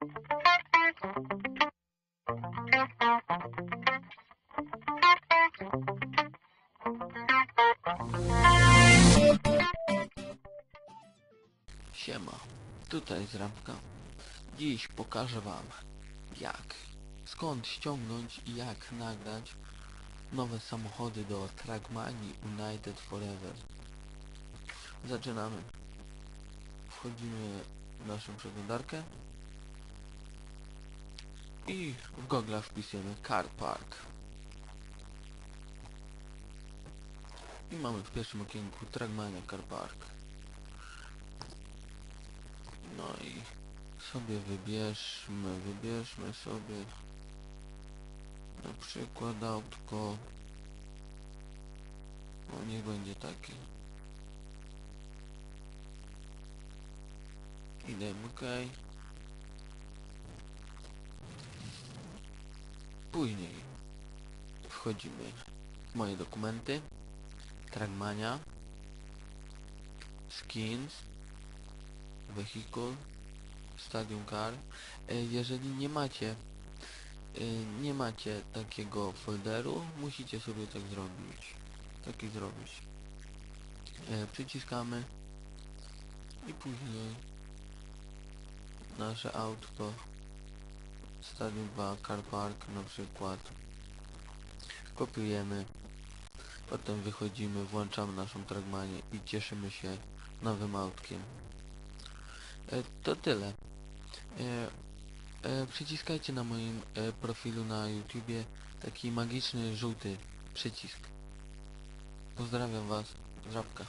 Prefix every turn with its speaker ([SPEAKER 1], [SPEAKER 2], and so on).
[SPEAKER 1] Siema, tutaj z Rampka. Dziś pokażę wam jak, skąd ściągnąć i jak nagrać nowe samochody do Trackmanii United Forever. Zaczynamy. Wchodzimy w naszą przeglądarkę i w Google wpisujemy Car Park. I mamy w pierwszym okienku Trackmania Car Park. No i sobie wybierzmy, wybierzmy sobie na przykład autko. No niech będzie takie. I dajmy. Później wchodzimy w moje dokumenty. Trackmania. Skins. Vehicle. Stadium Car. E, Jeżeli nie macie e, nie macie takiego folderu, musicie sobie tak zrobić. Taki zrobić. E, Przyciskamy i później nasze autko Stadium 2 Car Park na przykład kopiujemy potem wychodzimy, włączamy naszą Trackmanię i cieszymy się nowym autkiem. E, to tyle. E, e, przyciskajcie na moim e, profilu na YouTubie taki magiczny żółty przycisk. Pozdrawiam was Żabka.